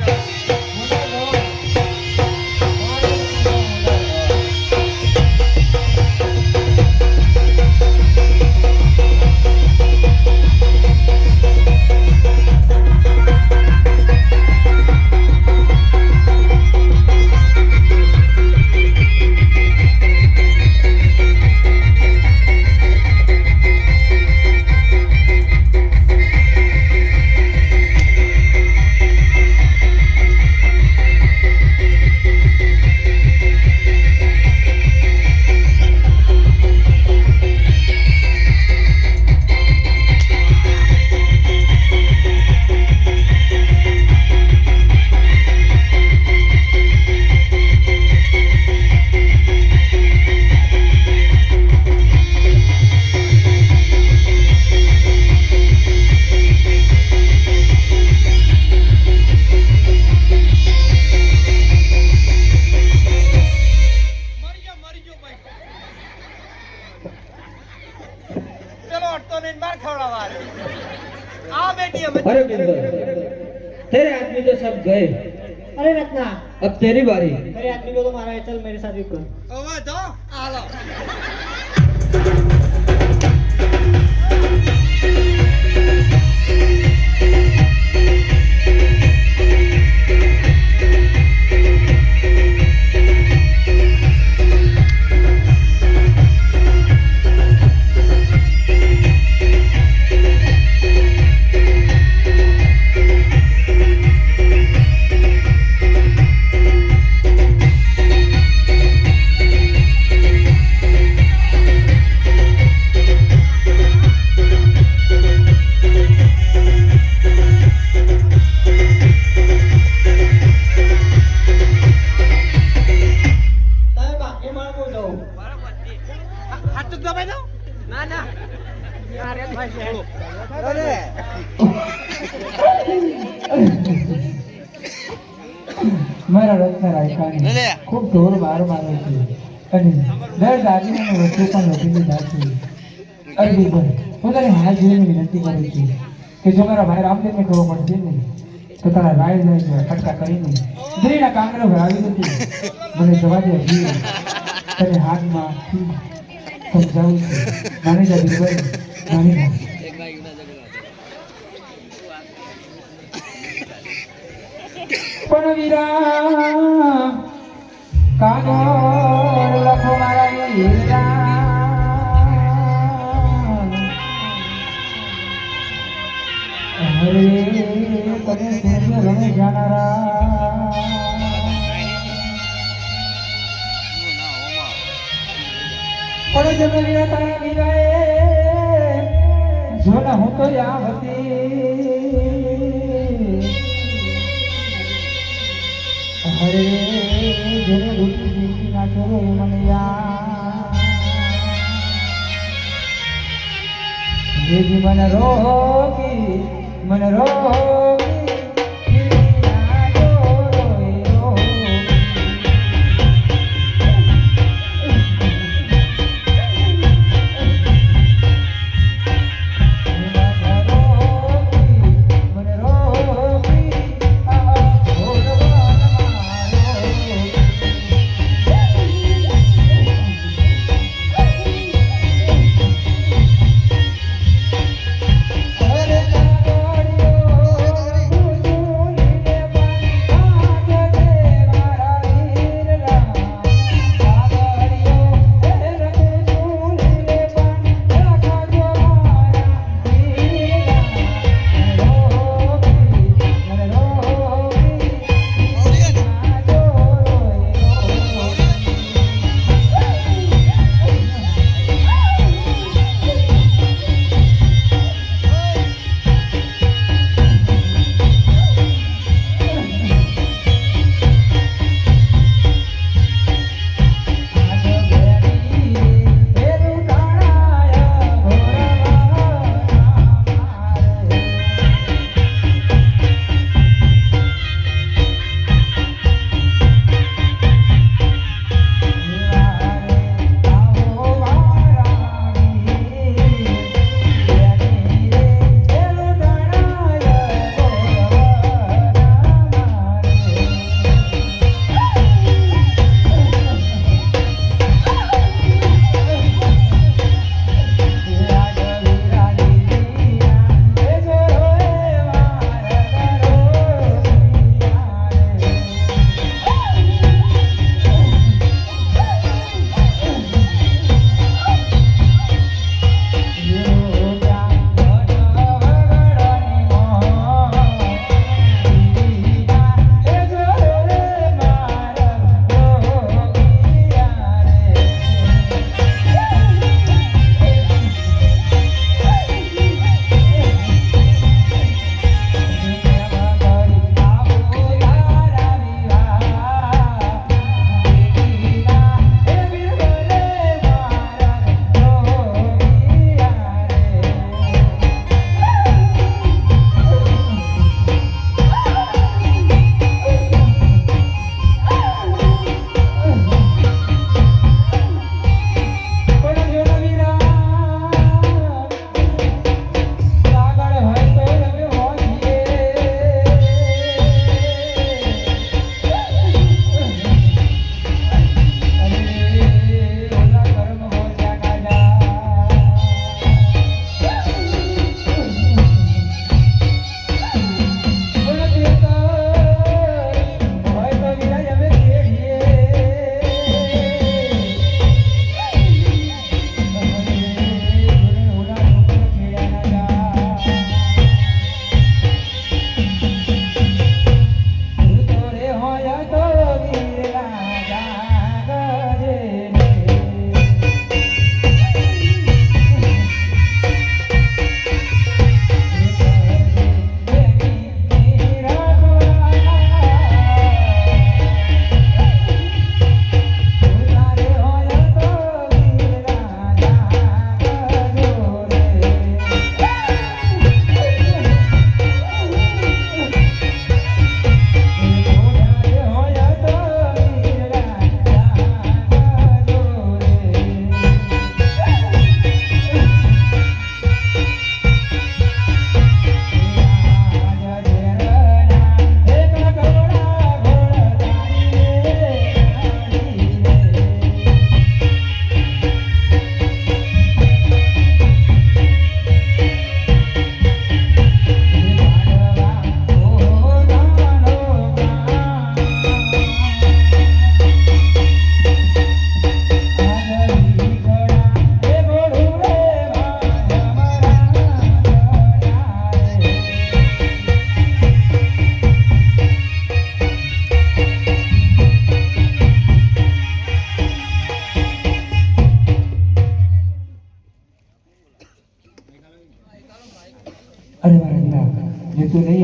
મરી मेरी बारी मेरे आदमी को तो मारा है चल मेरे साथ भी कर ओए तो आ लो દર દાગીનાની વચ્ચે પણ લખી દાખવી છે. અરબીભાઈ હું તને હાથ જોઈને વિનંતી કરું છું કે જો મારા ભાઈ રામદેવને ખબર પડશે ને, તો તારા રાય જાય ખટકા કરીને સ્ત્રીના કાંગરો ભરાવી નથી મને જવા દે હજી. તને હાથમાં સમજાવું છું. નાની જા બિરબલ નાની જા પણ વિરા કાગળ તને સૂર્ય રમે જાનારા પણ જમે વીરા તારા વીરાએ જો ના હું તો યા જેજી મને રોગી મને રોગી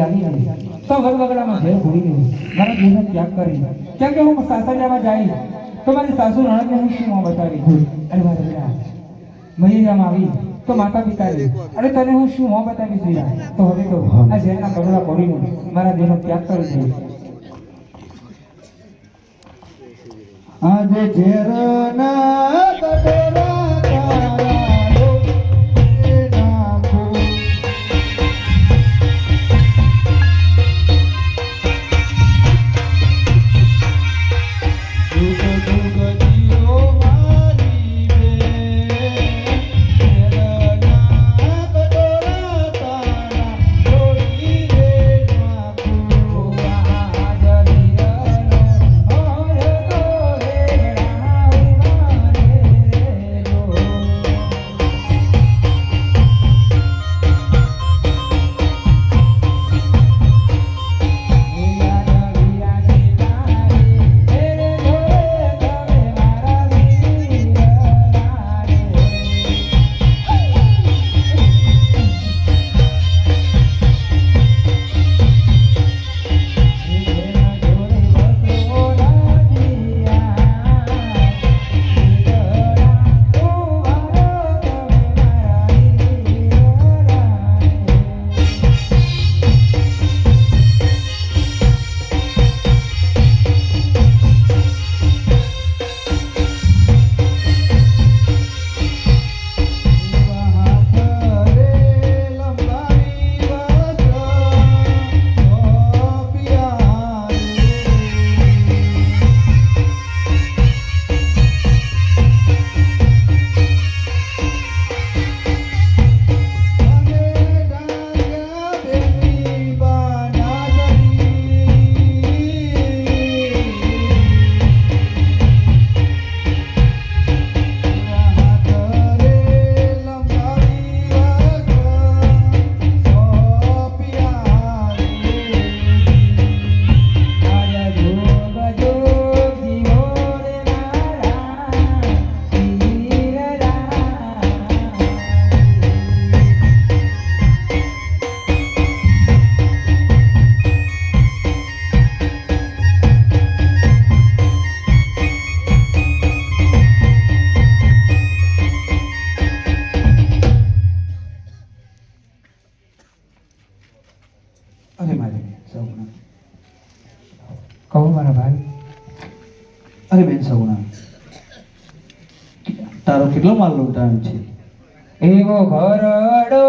તું આવી ને તો વગવગડામાં ઘેર ભૂલી ગઈ. મારા દેહનો ત્યાગ કરી કેમ કે હું સાસરિયામાં જાય તો મારી સાસુ નણંદને હું શું બતાવી અને મારા મૈયામાં આવી. તો માતા પિતા અરે તને હું શું મોં બતાવી દીધા તો હવે તો આ ઝેરના કડોળા પડીને મારા દેહનો ત્યાગ કરી દઈશ આજે ઝેરના અરે મારે સૌના. કહો મારા ભાઈ. અરે બેન સૌના. તારો કેટલો માલ લૂંટાયો છે? એવો ઘરડો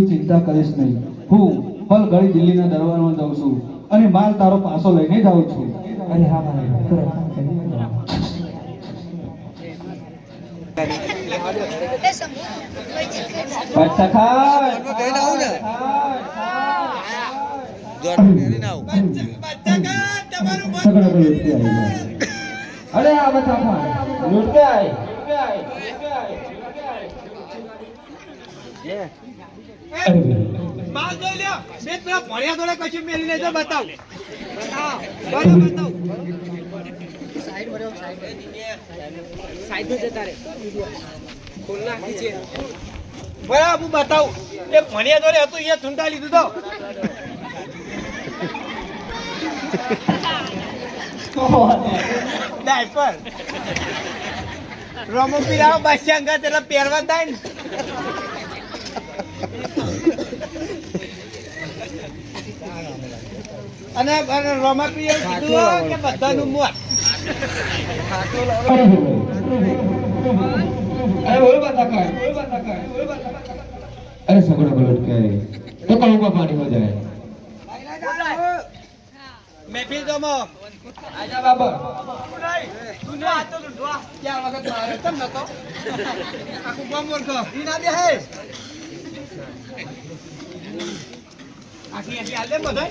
તું ચિંતા કરીશ નહીં. હું પલ ઘડી દિલ્હીના દરબારમાં જાઉં છું અને માલ તારો પાછો લઈને જ આવું છું. અરે હા. અરે આ આય. અરે બેન માલ જોઈ લ્યો. બે પેલા ભણ્યા જોડે કશું મેલી તો બતાવ. બતાવ. બતાવ. બરાબર, હું બતાવું. એ ભણ્યા જોડે હતું એ ચૂંટા લીધું તો. ડાયપર. રમો પીરાવો બસ અંગત પહેરવા થાય ને. અને અને રોમા પ્રિય કીધું કે બધાનું મોત. અરે સગડો બલટ આય તો કહું પાણી હો જાય મેફિલ તો મો આજા બાબા તું આ તો ડવા ચાર વખત મારે તમ નતો આખું બમ વર્ક ઈ ના દે હે આખી આખી આલે બધાય?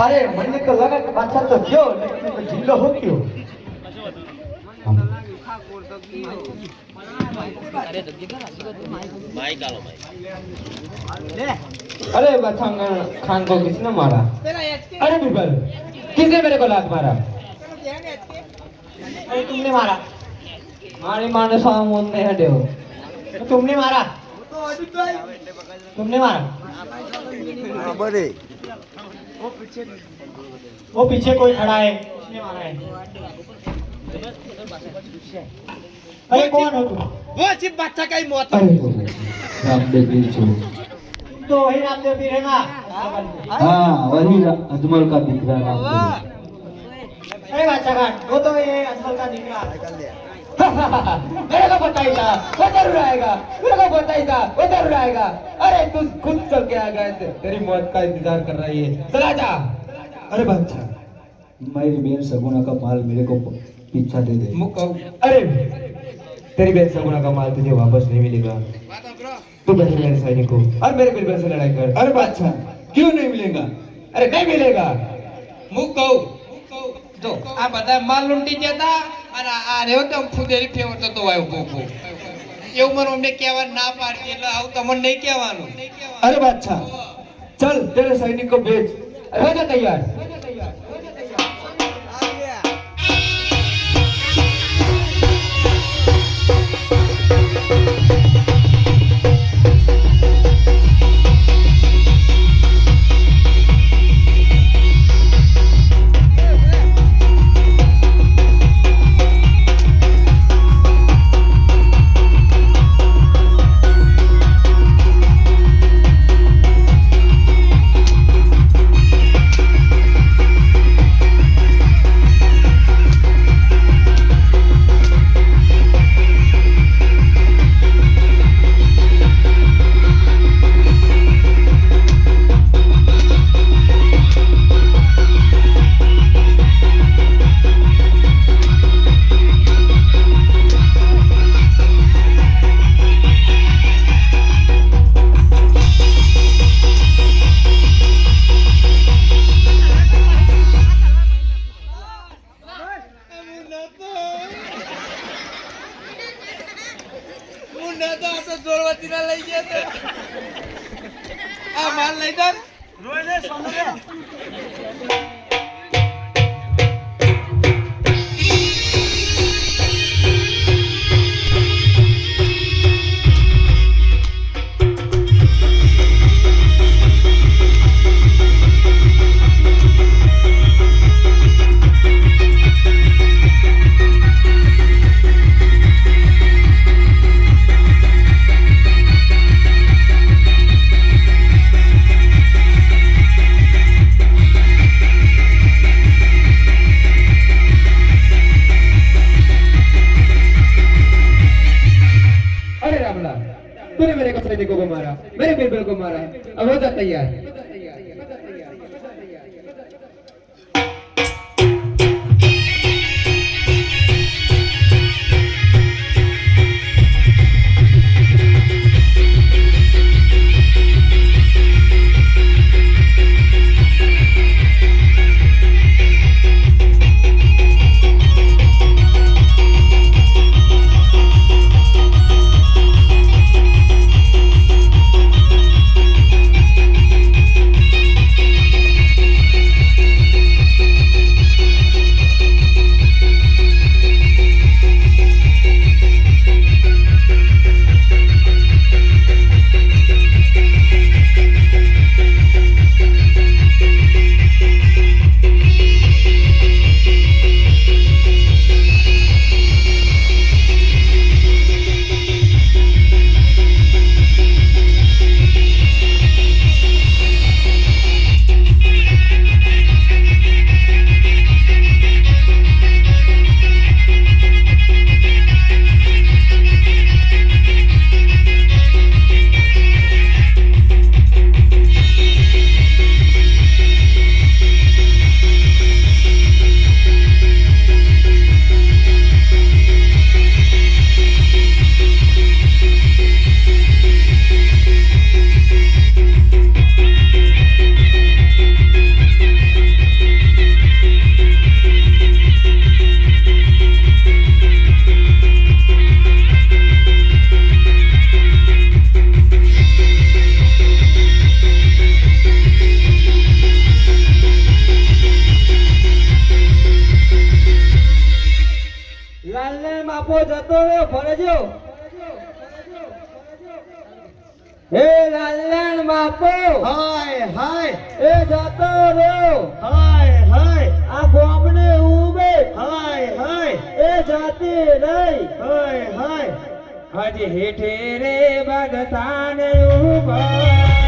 અરે મને તો લગે કે બાદશાહ તો ગયો લેકિન તો જિલ્લો હો ગયો अरे बथंग खान को किसने मारा પેલા એચકે अरे बिरबल किसने मेरे को लात मारा પેલો ધ્યાન એચકે અરે तुमने मारा मारी माने सामने ने हड्यो तो तुमने मारा તો હજુ તો આઈ. तुमने मारा वो पीछे कोई खड़ा है उसने मारा है अरे कौन हो तुम वो अजीब बादशाह का ही मौत है रामदेव पीर छो तो वही रामदेव पीर है ना हाँ वही अजमल का दिख रहा है अरे बादशाह खान वो तो ये अजमल का दिख रहा है मेरे को बताएगा वो ज़रूर आएगा मेरे को बताएगा वो ज़रूर आएगा अरे तू खुद चल के आ गए तेरी मौत का इंतज़ार कर रही है चला जा। अरे बच्चा मेरी बहन सगुना का माल मेरे को पीछा दे दे। अरे तेरी बहन सगुना का माल तुझे वापस नहीं मिलेगा। तू बैठे मेरे सैनिक हो और मेरे बिरबल से लड़ाई कर। अरे बादशाह क्यों नहीं मिलेगा? अरे नहीं मिलेगा। मुख कहू तो आप बताए माल लुटी जाता અને આ રહ્યો તો ફેવર થતો આવ્યો ભૂખો એવું અમને કહેવાનું ના પાડતી એટલે આવું તમને નહીં કહેવાનું. અરે બાદશાહ. ચલ તેરે સૈનિકો ભેજ. હવે તૈયાર. લાલને જતો રહ્યો ફરજો. હે લાલણ બાપો. હાય હાય. એ જતો રહ્યો. હાય હાય. આ ગોમને ઉભે હાય હાય. એ જાતી રહી. હાય હાય. હજી હેઠે રે બગતાને ઊભા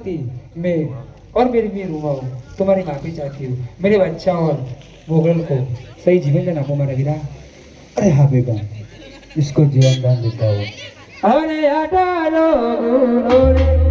करती मैं और मेरी मैं रुवाओ तुम्हारी माफी चाहती हूँ मेरे बच्चा और मुगल को सही जीवन देना को हमारा गिरा अरे हाँ बेगा इसको जीवन दान देता हूँ अरे हटा लो